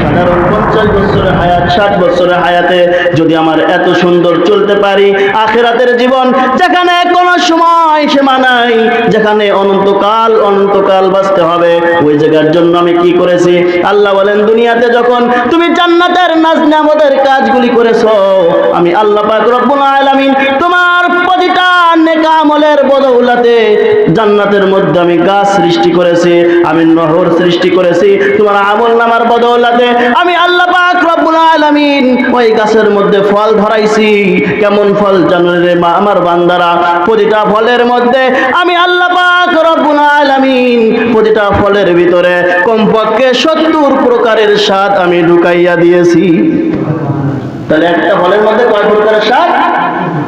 সাধারণ পঞ্চাশ বছরের হায়াত, ষাট বছরের হায়াতে যদি আমার এত সুন্দর চলতে পারি, আখেরাতের জীবন, যেখানে কোনো সময় সীমা নাই, যেখানে অনন্তকাল অনন্তকাল বাঁচতে হবে, ওই জায়গার জন্য আমি কি করেছি? আল্লাহ বলেন, দুনিয়াতে যখন তুমি জান্নাতের নাজ নামতের কাজগুলি করেছ, আমি আল্লাহ পাক রব্বুল আলামিন তোমার নেক আমলের বদৌলতে জান্নাতের মধ্যে আমি গাছ সৃষ্টি করেছি, আমি নহর সৃষ্টি করেছি, তোমার আমল নামার আমি আল্লাহ পাক রব্বুল আলামিন ওই গাছের মধ্যে ফল ধরাইছি। কেমন ফল জানো রে আমার বান্দারা? প্রতিটা ফলের মধ্যে আমি আল্লাহ পাক রব্বুল আলামিন প্রতিটা ফলের ভিতরে কমপক্ষে সত্তর প্রকারের স্বাদ আমি ঢুকাইয়া দিয়েছি। তাহলে একটা ফলের মধ্যে কয় প্রকারের স্বাদ?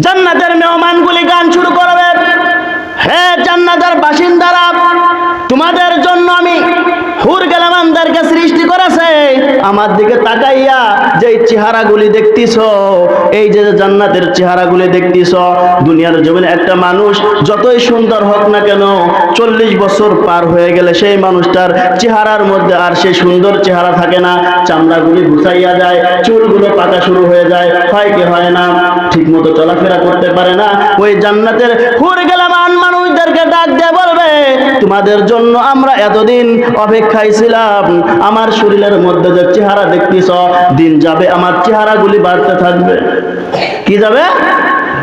জান্নাতের মেহমানগুলি গান শুরু করবে। হে জান্নাতের বাসিন্দারা তোমাদের জন্য আমি হুর গেলামানদেরকে সৃষ্টি করেছে, আমার দিকে তাকাইয়া যে চেহারাগুলি দেখতিছ, এই যে জান্নাতের চেহারাগুলি দেখতিছ, দুনিয়ার জমিনে একটা মানুষ যতই সুন্দর হোক না কেন, চল্লিশ বছর পার হয়ে গেলে সেই মানুষটার চেহারার মধ্যে আর সেই সুন্দর চেহারা থাকে না। চামড়াগুলি ঘুষাইয়া যায়, চুলগুলো পাকা শুরু হয়ে যায়, হয় কি হয় না ঠিক মতো চলাফেরা করতে পারে না। ওই জান্নাতের হুর গেলামান মানুষদেরকে ডাক দিয়ে বলবে, তোমাদের জন্য আমরা এতদিন অপেক্ষায় ছিলাম। আমার শরীরের মধ্যে যে চেহারা দেখতেছ, দিন যাবে আমার চেহারাগুলি বাড়তে থাকবে। কি যাবে?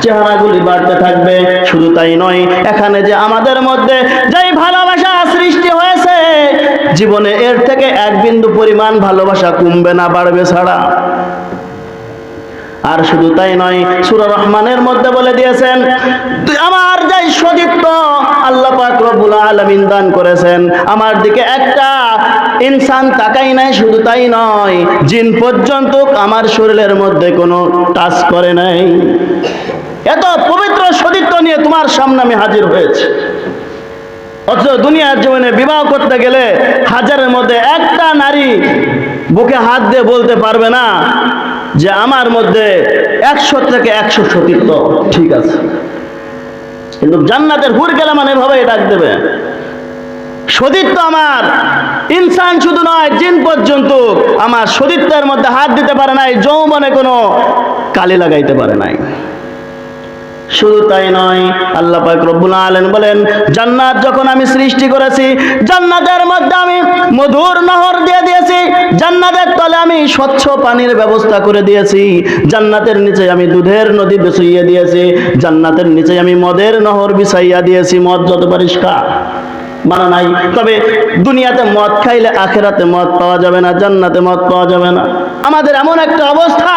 চেহারাগুলি বাড়তে থাকবে, শুধু তাই নয়, এখানে যে আমাদের মধ্যে যেই ভালোবাসা সৃষ্টি হয়েছে, জীবনে এর থেকে এক বিন্দু পরিমাণ ভালোবাসা কমবে না, বাড়বে ছাড়া। আর শুধু তাই নয়, সুরা রহমানের মধ্যে বলে দিয়েছেন আমার যাই সতীত্ব আলামিন দান করেছেন। আমার দিকে একটা ইনসান তাকাই নাই, শুধু তাই নয়, জিন পর্যন্ত আমার শরীরের মধ্যে কোনো টাচ করে নাই। এত পবিত্র সতীত্ব নিয়ে তোমার সামনে আমি হাজির অথচ দুনিয়ার জীবনে বিবাহ করতে গেলে হাজারের মধ্যে একটা নারী বুকে হাত দিয়ে বলতে পারবে না যে আমার মধ্যে একশো থেকে একশো সতীত্ব ঠিক আছে। কিন্তু জান্নাতের হুর গেলে মানে এভাবে ডাক দেবে। সতীত্ব আমার, ইনসান শুধু নয়, জিন পর্যন্ত আমার সতীত্বের মধ্যে হাত দিতে পারে নাই, যৌবনে কোনো কালি লাগাইতে পারে নাই। শুধু তাই নয়, আল্লাহ পাক রব্বুল আলামিন বলেন, জান্নাত যখন আমি সৃষ্টি করেছি, জান্নাতের মধ্যে আমি মধুর নহর দিয়ে দিয়েছি, জান্নাতের তলে আমি স্বচ্ছ পানির ব্যবস্থা করে দিয়েছি, জান্নাতের নিচে আমি দুধের নদী বিছাইয়া দিয়েছি, জান্নাতের নিচে আমি মদের নহর বিছাইয়া দিয়েছি, মদ যত খা মানা নাই। তবে দুনিয়াতে মদ খাইলে আখেরাতে মদ পাওয়া যাবে না, জান্নাতে মদ পাওয়া যাবে না। আমাদের এমন একটা অবস্থা,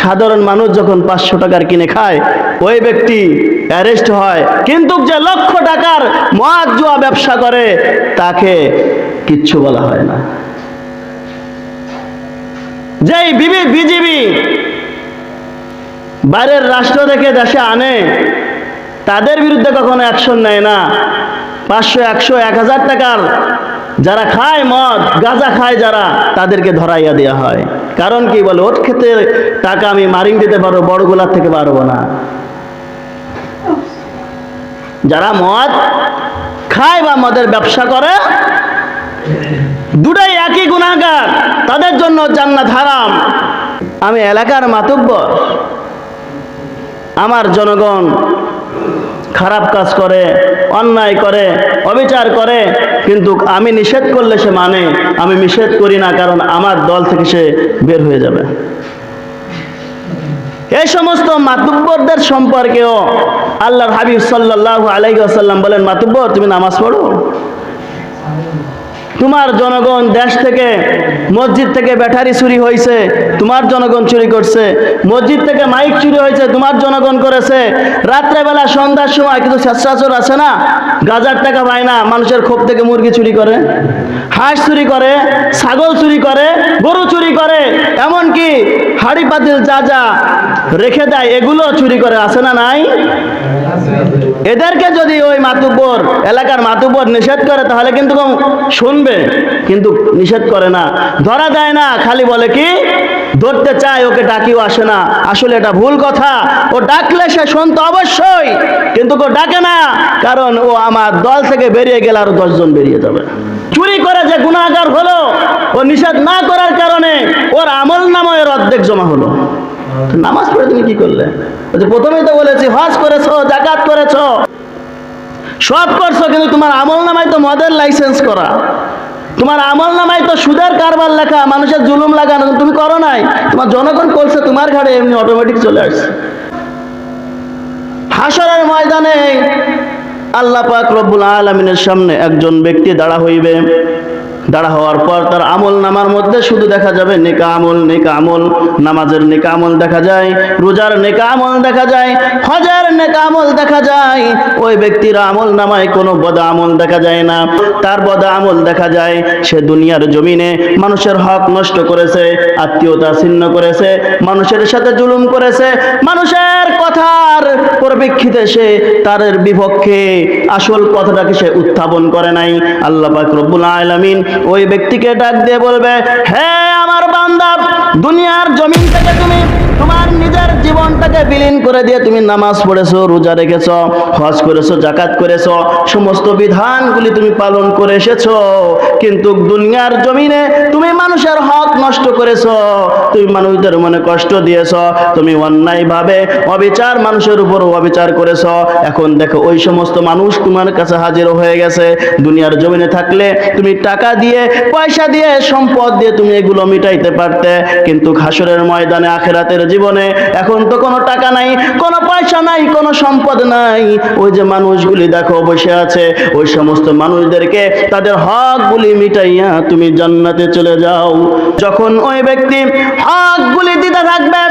সাধারণ মানুষ যখন পাঁচশো টাকার কিনে খায়, ওই ব্যক্তি অ্যারেস্ট হয়। কিন্তু যে লক্ষ টাকার মদ জুয়া ব্যবসা করে, তাকে কিচ্ছু বলা হয় না। যেই বিবি বিজিবি বাইরের রাষ্ট্র থেকে দেশে আনে, তাদের বিরুদ্ধে কখনো অ্যাকশন নেয় না। পাঁচশো, একশো, এক হাজার টাকার যারা খায় মদ, গাঁজা খায় যারা, তাদেরকে ধরাইয়া দেওয়া হয়। কারণ কি বলে, ওর ক্ষেত্রে টাকা আমি মারিং দিতে পারব বড়গুলার থেকে পারব না। যারা মদ খায় বা মদের ব্যবসা করে, দুটাই একই গুণাগার, তাদের জন্য জান্নাত হারাম। আমি এলাকার মাতব্য আমার জনগণ খারাপ কাজ করে, অন্যায় করে, অবিচার করে, কিন্তু আমি নিষেধ করলে সে মানে আমি নিষেধ করি না কারণ আমার দল থেকে সে বের হয়ে যাবে। এই সমস্ত মাতুব্বরদের সম্পর্কেও আল্লাহর হাবিব সাল্লাহ আলাইসাল্লাম বলেন, মাতুব্বর, তুমি নামাজ পড়ো? তোমার জনগণ দেশ থেকে মসজিদ থেকে ব্যাটারি চুরি হয়েছে, তোমার জনগণ চুরি করছে। মসজিদ থেকে মাইক চুরি হয়েছে, তোমার জনগণ করেছে। রাত্রেবেলা সন্ধ্যার সময় কিছু স্বেচ্ছাচর আছে না? গাজার টাকা পায় না, মানুষের ক্ষোভ থেকে মুরগি চুরি করে, হাঁস চুরি করে, ছাগল চুরি করে, গরু চুরি করে, এমনকি হাড়ি পাতিল যা যা রেখে দেয়, এগুলো চুরি করে আসে না নাই? এদেরকে যদি ওই মাতুব্বর, এলাকার মাতুব্বর নিষেধ করে, তাহলে কিন্তু শুনবে, কিন্তু নিষেধ করে না। ধরা দেয় না, খালি বলে কি, ধরতে চায়, ওকে ডাকিও আসে না। আসলে এটা ভুল কথা। ও ডাকলে সে শুনতো অবশ্যই, কিন্তু ও ডাকে না, কারণ ও আমার দল থেকে বেরিয়ে গেলে আরও দশজন বেরিয়ে যাবে। চুরি করে যে গুণাগার হলো, ও নিষেধ না করার কারণে ওর আমল নামা এর অর্ধেক জমা হলো। নামাজ পড়ে তুমি কি করলে? প্রথমেই তো বলেছি, হজ করেছ, জাকাত করেছ, সব করছ, কিন্তু তোমার আমল নামায় তো মদের লাইসেন্স করা। তোমার আমল নামায় তো সুদের কারবার লেখা, মানুষের জুলুম লাগানো তুমি করো নাই। তোমার জনগণ করছে, তোমার ঘাড়ে এমনি অটোমেটিক চলে আসছে। হাসরের ময়দানে আল্লাহ পাক রব্বুল আলমিনের সামনে একজন ব্যক্তি দাঁড়া হইবে। দাঁড়া হওয়ার পর তার আমল নামার মধ্যে শুধু দেখা যাবে নেকা আমল নেকা আমল। নামাজের নেকা আমল দেখা যায়, রোজার নেকা আমল দেখা যায়, হজার নেকা আমল দেখা যায়। ওই ব্যক্তির আমল নামায় কোনো বদা আমল দেখা যায় না। তার বদা আমল দেখা যায়, সে দুনিয়ার জমিনে মানুষের হক নষ্ট করেছে, আত্মীয়তা ছিন্ন করেছে, মানুষের সাথে জুলুম করেছে, মানুষের কথার পরিপ্রেক্ষিতে সে তার বিপক্ষে আসল কথাটাকে সে উত্থাপন করে নাই। আল্লাহ পাক রব্বুল আলামিন ওই ব্যক্তিকে ডাক দিয়ে বলবে হ্যাঁ আমার বান্দা দুনিয়ার জমিন থেকে তুমি তোমার নিজের জীবনটাকে বিলীন করে দিয়ে তুমি নামাজ পড়েছো, রোজা রেখেছো, হজ করেছ জাকাত করেছ, সমস্ত বিধানগুলি তুমি পালন করে এসেছ। কিন্তু দুনিয়ার জমিনে তুমি মানুষের হক নষ্ট করেছ, তুমি মানুষদের মনে কষ্ট দিয়েছ, তুমি অন্যায়ভাবে অবিচার মানুষের উপর অবিচার করেছ। এখন দেখো, ওই সমস্ত মানুষ তোমার কাছে হাজির হয়ে গেছে। দুনিয়ার জমিনে থাকলে তুমি টাকা দিয়ে, পয়সা দিয়ে, সম্পদ দিয়ে তুমি এগুলো মিটাইতে পারতে, কিন্তু হাসরের ময়দানে আখেরাতের জীবনে এখন তো কোনো টাকা নাই, কোনো পয়সা নাই, কোনো সম্পদ নাই। ওই যে মানুষগুলি দেখো বসে আছে, ওই সমস্ত মানুষদেরকে তাদের হকগুলি মিটাইয়া তুমি জান্নাতে চলে যাও। যখন ওই ব্যক্তি হকগুলি দিতে থাকবে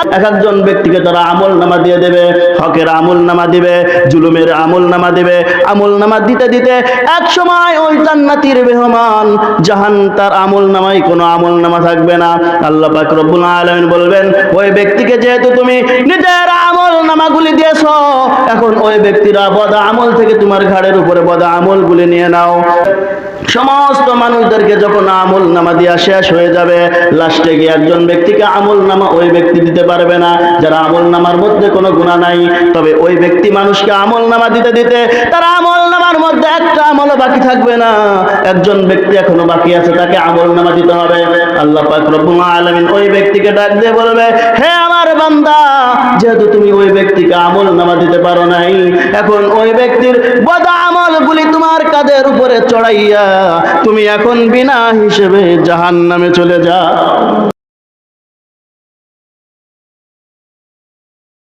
এক একজন ব্যক্তিকে তারা আমল নামা দিয়ে দেবে, হকের আমল নামা দিবে, জুলুমের আমল নামা দিবে। আমল নামা দিতে দিতে এক সময় ওই জান্নাতির বেহমান জাহান তার আমল নামাই কোনো আমল নামা থাকবে না। আল্লাহ পাক রব্বুল আলামিন বলবেন, ওই ব্যক্তিকে যেহেতু তুমি নিজের আমল নামাগুলি দিয়েছ, এখন ওই ব্যক্তিরা বদা আমল থেকে তোমার ঘাড়ের উপরে বদা আমলগুলি নিয়ে নাও। সমস্ত মানুষদেরকে যখন আমল নামা দিয়া শেষ হয়ে যাবে, লাস্টে গিয়ে একজন ব্যক্তিকে আমল নামা ওই ব্যক্তি দিতে পারবে না। যারা আমল নামার মধ্যে কোনো গুণা নাই, তবে ওই ব্যক্তি মানুষকে আমল নামা দিতে দিতে তার আমল নামার মধ্যে একটা আমলও বাকি থাকবে না। একজন ব্যক্তি এখনও বাকি আছে, তাকে আমল নামা দিতে হবে। আল্লাহ পাক রব্বুল আলামিন ওই ব্যক্তিকে ডাক দিয়ে বলবে, হে আমার বান্দা, যেহেতু তুমি ওই ব্যক্তিকে আমল নামা দিতে পারো নাই, এখন ওই ব্যক্তির বদা আমলগুলি তোমার কাদের উপরে চড়াইয়া তুমি এখন বিনা হিসেবে জাহান নামে চলে যাও।